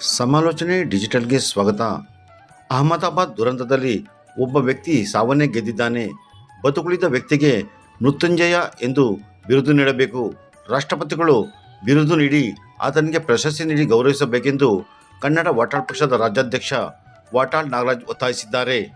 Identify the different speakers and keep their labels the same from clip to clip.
Speaker 1: ಸಮಾಲೋಚನೆ ಡಿಜಿಟಲ್ಗೆ ಸ್ವಾಗತ. ಅಹಮದಾಬಾದ್ ದುರಂತದಲ್ಲಿ ಒಬ್ಬ ವ್ಯಕ್ತಿ ಸಾವನ್ನೇ ಗೆದ್ದಿದ್ದಾನೆ. ಬದುಕುಳಿದ ವ್ಯಕ್ತಿಗೆ ಮೃತ್ಯುಂಜಯ ಎಂದು ಬಿರುದು ನೀಡಬೇಕು. ರಾಷ್ಟ್ರಪತಿಗಳು ಬಿರುದು ನೀಡಿ ಆತನಿಗೆ ಪ್ರಶಸ್ತಿ ನೀಡಿ ಗೌರವಿಸಬೇಕೆಂದು ಕನ್ನಡ ವಾಟಾಳ್ ಪಕ್ಷದ ರಾಜ್ಯಾಧ್ಯಕ್ಷ ವಾಟಾಳ್ ನಾಗರಾಜ್ ಒತ್ತಾಯಿಸಿದ್ದಾರೆ.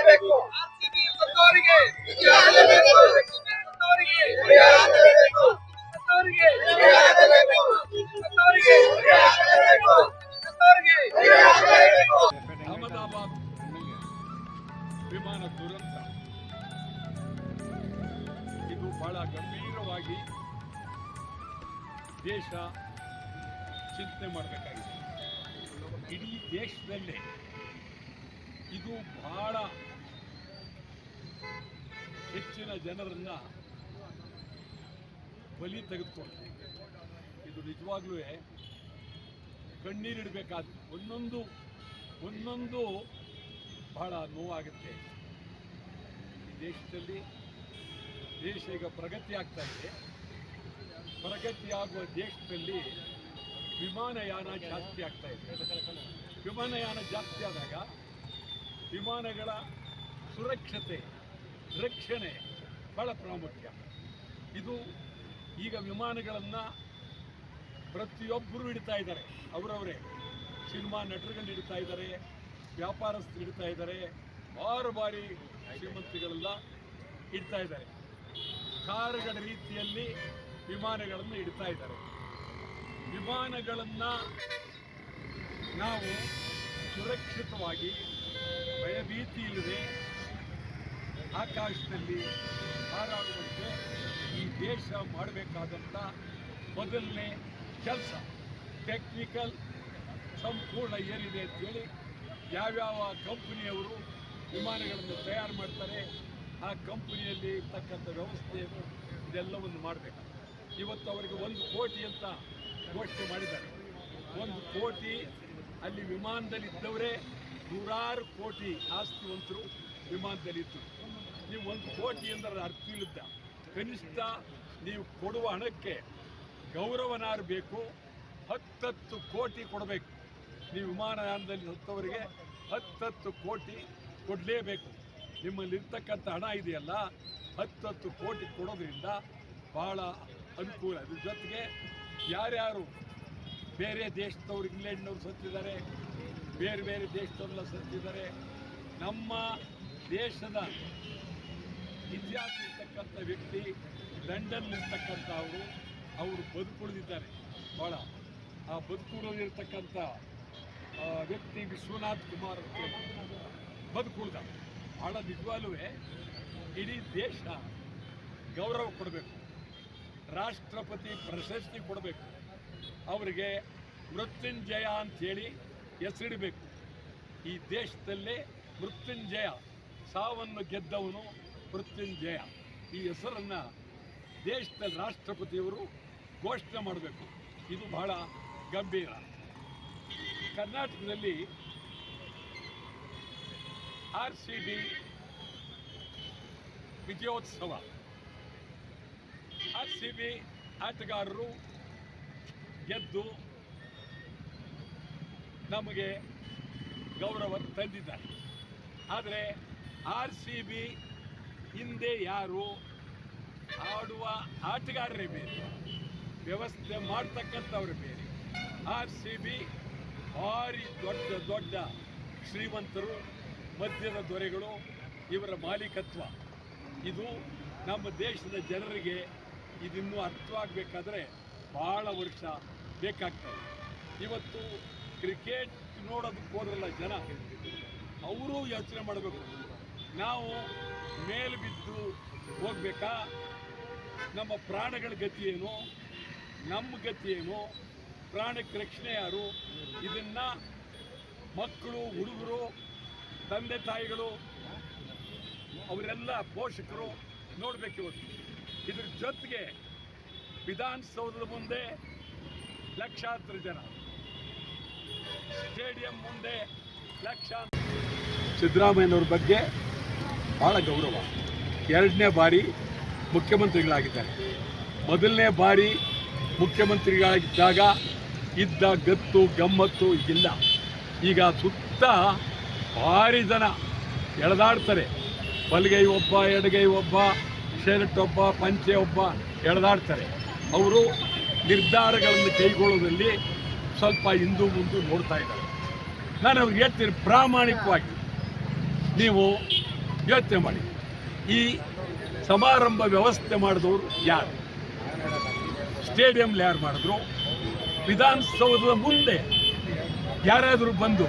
Speaker 2: ದೇಶ ಚಿಂತನೆ ಮಾಡಬೇಕಾಗಿದೆ. ಇಡೀ ದೇಶದಲ್ಲೇ ಇದು ಬಹಳ ಹೆಚ್ಚಿನ ಜನರನ್ನ ಬಲಿ ತೆಗೆದುಕೊಂಡು ಇದು ನಿಜವಾಗ್ಲೂ ಕಣ್ಣೀರಿಡಬೇಕಾದ ಒಂದೊಂದು ಒಂದೊಂದು ಬಹಳ ನೋವಾಗುತ್ತೆ. ಈ ದೇಶದಲ್ಲಿ ದೇಶ ಈಗ ಪ್ರಗತಿ ಆಗ್ತಾ ಇದೆ. ಪ್ರಗತಿ ಆಗುವ ದೇಶದಲ್ಲಿ ವಿಮಾನಯಾನ ಜಾಸ್ತಿ ಆಗ್ತಾ ಇದೆ. ವಿಮಾನಯಾನ ಜಾಸ್ತಿ ಆದಾಗ ವಿಮಾನಗಳ ಸುರಕ್ಷತೆ, ರಕ್ಷಣೆ ಬಹಳ ಪ್ರಾಮುಖ್ಯ. ಇದು ಈಗ ವಿಮಾನಗಳನ್ನು ಪ್ರತಿಯೊಬ್ಬರು ಇಡ್ತಾ ಇದ್ದಾರೆ. ಅವರವರೇ ಸಿನಿಮಾ ನಟರುಗಳು ಇಡ್ತಾ ಇದ್ದಾರೆ, ವ್ಯಾಪಾರಸ್ಥರು ಇಡ್ತಾ ಇದ್ದಾರೆ ಆರು ಬಾರಿ ಶ್ರೀಮಂತಿಗಳೆಲ್ಲ ಇಡ್ತಾ ಇದ್ದಾರೆ. ಕಾರುಗಳ ರೀತಿಯಲ್ಲಿ ವಿಮಾನಗಳನ್ನು ಇಡ್ತಾ ಇದ್ದಾರೆ. ವಿಮಾನಗಳನ್ನು ನಾವು ಸುರಕ್ಷಿತವಾಗಿ ಭಯಭೀತಿ ಇಲ್ಲದೆ ಆಕಾಶದಲ್ಲಿ ಹಾರಾಡುವಂತೆ ಈ ದೇಶ ಮಾಡಬೇಕಾದಂಥ ಮೊದಲನೇ ಕೆಲಸ. ಟೆಕ್ನಿಕಲ್ ಸಂಪೂರ್ಣ ಏನಿದೆ ಅಂತೇಳಿ ಯಾವ್ಯಾವ ಕಂಪನಿಯವರು ವಿಮಾನಗಳನ್ನು ತಯಾರು ಮಾಡ್ತಾರೆ, ಆ ಕಂಪನಿಯಲ್ಲಿ ಇರ್ತಕ್ಕಂಥ ವ್ಯವಸ್ಥೆಯನ್ನು ಇದೆಲ್ಲವನ್ನು ಮಾಡಬೇಕು ಇವತ್ತು ಅವರಿಗೆ ಒಂದು ಕೋಟಿ ಅಂತ ಘೋಷಣೆ ಮಾಡಿದ್ದಾರೆ. ಒಂದು ಕೋಟಿ ಅಲ್ಲಿ ವಿಮಾನದಲ್ಲಿ ಇದ್ದವರೇ ನೂರಾರು ಕೋಟಿ ಆಸ್ತಿವಂತರು ವಿಮಾನದಲ್ಲಿ ಇದ್ದರು ನೀವು ಒಂದು ಕೋಟಿ ಅಂದ್ರೆ ಅರ್ಥ ಇಲ್ಲದ ಕನಿಷ್ಠ ನೀವು ಕೊಡುವ ಹಣಕ್ಕೆ ಗೌರವನಾರು ಬೇಕು ಹತ್ತತ್ತು ಕೋಟಿ ಕೊಡಬೇಕು. ನೀವು ವಿಮಾನಯಾನದಲ್ಲಿ ಸತ್ತವರಿಗೆ ಹತ್ತತ್ತು ಕೋಟಿ ಕೊಡಲೇಬೇಕು. ನಿಮ್ಮಲ್ಲಿರ್ತಕ್ಕಂಥ ಹಣ ಇದೆಯಲ್ಲ, ಹತ್ತತ್ತು ಕೋಟಿ ಕೊಡೋದ್ರಿಂದ ಭಾಳ ಅನುಕೂಲ ಅದ್ರ ಜೊತೆಗೆ ಯಾರ್ಯಾರು ಬೇರೆ ದೇಶದವ್ರು, ಇಂಗ್ಲೆಂಡ್ನವ್ರು ಸತ್ತಿದ್ದಾರೆ, ಬೇರೆ ಬೇರೆ ದೇಶದವರೆಲ್ಲ ಸತ್ತಿದ್ದಾರೆ, ನಮ್ಮ ದೇಶದ ಇತಿಹಾಸ ಇರ್ತಕ್ಕಂಥ ವ್ಯಕ್ತಿ ಲಂಡನ್ ಇರ್ತಕ್ಕಂಥ ಅವರು ಅವರು ಬದುಕುಳಿದಿದ್ದಾರೆ. ಭಾಳ ಆ ಬದುಕುಳಿದಿರ್ತಕ್ಕಂಥ ವ್ಯಕ್ತಿ ವಿಶ್ವನಾಥ್ ಕುಮಾರ್ ಬದುಕುಳಿದ. ಭಾಳ ನಿಜವಾಗಲೂ, ಇಡೀ ದೇಶ ಗೌರವ ಕೊಡಬೇಕು. ರಾಷ್ಟ್ರಪತಿ ಪ್ರಶಸ್ತಿ ಕೊಡಬೇಕು. ಅವರಿಗೆ ಮೃತ್ಯುಂಜಯ ಅಂಥೇಳಿ ಹೆಸರಿಡಬೇಕು. ಈ ದೇಶದಲ್ಲೇ ಮೃತ್ಯುಂಜಯ, ಸಾವನ್ನು ಗೆದ್ದವನು ಮೃತ್ಯುಂಜಯ. ಈ ಹೆಸರನ್ನು ದೇಶದಲ್ಲಿ ರಾಷ್ಟ್ರಪತಿಯವರು ಘೋಷಣೆ ಮಾಡಬೇಕು. ಇದು ಬಹಳ ಗಂಭೀರ. ಕರ್ನಾಟಕದಲ್ಲಿ ಆರ್ ಸಿ ಬಿ ವಿಜಯೋತ್ಸವ. ಆರ್ ಸಿ ಬಿ ಆಟಗಾರರು ಗೆದ್ದು ನಮಗೆ ಗೌರವ ತಂದಿದ್ದಾರೆ. ಆದರೆ ಆರ್ ಸಿ ಬಿ ಹಿಂದೆ ಯಾರು ಆಡುವ ಆಟಗಾರರೇ ಬೇರೆ, ವ್ಯವಸ್ಥೆ ಮಾಡ್ತಕ್ಕಂಥವ್ರು ಬೇರೆ. ಆರ್ ಸಿ ಬಿ ಭಾರಿ ದೊಡ್ಡ ದೊಡ್ಡ ಶ್ರೀಮಂತರು, ಮದ್ಯದ ದೊರೆಗಳು ಇವರ ಮಾಲೀಕತ್ವ. ಇದು ನಮ್ಮ ದೇಶದ ಜನರಿಗೆ ಇದಿನ್ನೂ ಅರ್ಥವಾಗಬೇಕಾದ್ರೆ ಭಾಳ ವರ್ಷ ಬೇಕಾಗ್ತದೆ. ಇವತ್ತು ಕ್ರಿಕೆಟ್ ನೋಡೋದಕ್ಕೆ ಹೋದ್ರಲ್ಲ ಜನ, ಅವರು ಯೋಚನೆ ಮಾಡಬೇಕು. ನಾವು ಮೇಲೆ ಬಿದ್ದು ಹೋಗಬೇಕಾ? ನಮ್ಮ ಪ್ರಾಣಗಳ ಗತಿ ಏನು? ನಮ್ಮ ಗತಿ ಏನು? ಪ್ರಾಣಕ್ಕೆ ರಕ್ಷಣೆ ಯಾರು? ಇದನ್ನ ಮಕ್ಕಳು, ಹುಡುಗರು, ತಂದೆ ತಾಯಿಗಳು, ಅವರೆಲ್ಲ ಪೋಷಕರು ನೋಡಬೇಕಿವತ್ತು ಇದ್ರ ಜೊತೆಗೆ ವಿಧಾನಸೌಧದ ಮುಂದೆ ಲಕ್ಷಾಂತರ ಜನ. ಸ್ಟೇಡಿಯಂ ಮುಂದೆ ಲಕ್ಷಾಂತರ ಸಿದ್ದರಾಮಯ್ಯನವ್ರ ಬಗ್ಗೆ ಭಾಳ ಗೌರವ. ಎರಡನೇ ಬಾರಿ ಮುಖ್ಯಮಂತ್ರಿಗಳಾಗಿದ್ದಾರೆ. ಮೊದಲನೇ ಬಾರಿ ಮುಖ್ಯಮಂತ್ರಿಗಳಾಗಿದ್ದಾಗ ಇದ್ದ ಗತ್ತು, ಗಮ್ಮತ್ತು ಇಲ್ಲ. ಈಗ ಸುತ್ತ ಭಾರಿ ಜನ ಎಳೆದಾಡ್ತಾರೆ. ಬಲಗೈ ಒಬ್ಬ, ಎಡಗೈ ಒಬ್ಬ ಶರ್ಟ್ ಒಬ್ಬ ಪಂಚೆ ಒಬ್ಬ ಎಳೆದಾಡ್ತಾರೆ. ಅವರು ನಿರ್ಧಾರಗಳನ್ನು ಕೈಗೊಳ್ಳೋದ್ರಲ್ಲಿ ಸ್ವಲ್ಪ ಹಿಂದೂ ಮುಂದೆ ನೋಡ್ತಾ ಇದ್ದಾರೆ. ನಾನು ಅವ್ರಿಗೆ ಹೇಳ್ತೀನಿ, ಪ್ರಾಮಾಣಿಕವಾಗಿ ನೀವು ಯೋಚನೆ ಮಾಡಿ. ಈ ಸಮಾರಂಭ ವ್ಯವಸ್ಥೆ ಮಾಡಿದವರು ಯಾರು? ಸ್ಟೇಡಿಯಂ ಯಾರು ಮಾಡಿದ್ರು? ವಿಧಾನಸೌಧದ ಮುಂದೆ ಯಾರಾದರೂ ಬಂದು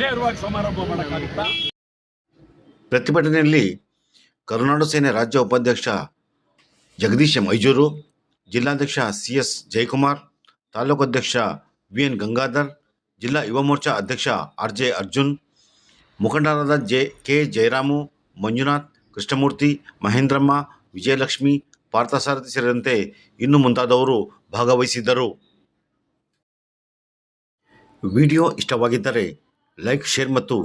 Speaker 2: ನೇರವಾಗಿ ಸಮಾರಂಭ ಮಾಡೋಕ್ಕಾಗುತ್ತಾ?
Speaker 1: ಪ್ರತಿಭಟನೆಯಲ್ಲಿ ಕರುನಾಡು ಸೇನೆ ರಾಜ್ಯ ಉಪಾಧ್ಯಕ್ಷ ಜಗದೀಶ ಮೈಜೂರು ಜಿಲ್ಲಾಧ್ಯಕ್ಷ ಸಿ ಎಸ್ ಜಯಕುಮಾರ್, ತಾಲೂಕು ಅಧ್ಯಕ್ಷ ವಿ ಎನ್ ಗಂಗಾಧರ್, ಜಿಲ್ಲಾ ಯುವ ಮೋರ್ಚಾ ಅಧ್ಯಕ್ಷ ಆರ್ ಜೆ ಅರ್ಜುನ್, ಮುಖಂಡರಾದ ಜೆ, ಕೆ ಜಯರಾಮು, ಮಂಜುನಾಥ್, ಕೃಷ್ಣಮೂರ್ತಿ, ಮಹೇಂದ್ರಮ್ಮ, ವಿಜಯಲಕ್ಷ್ಮಿ, ಪಾರ್ಥಸಾರಥಿ ಸೇರಿದಂತೆ ಇನ್ನು ಮುಂತಾದವರು ಭಾಗವಹಿಸಿದ್ದರು. ವಿಡಿಯೋ ಇಷ್ಟವಾಗಿದ್ದರೆ ಲೈಕ್, ಶೇರ್ ಮತ್ತು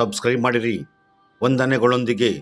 Speaker 1: ಸಬ್ಸ್ಕ್ರೈಬ್ ಮಾಡಿರಿ. ವಂದನೆಗಳೊಂದಿಗೆ.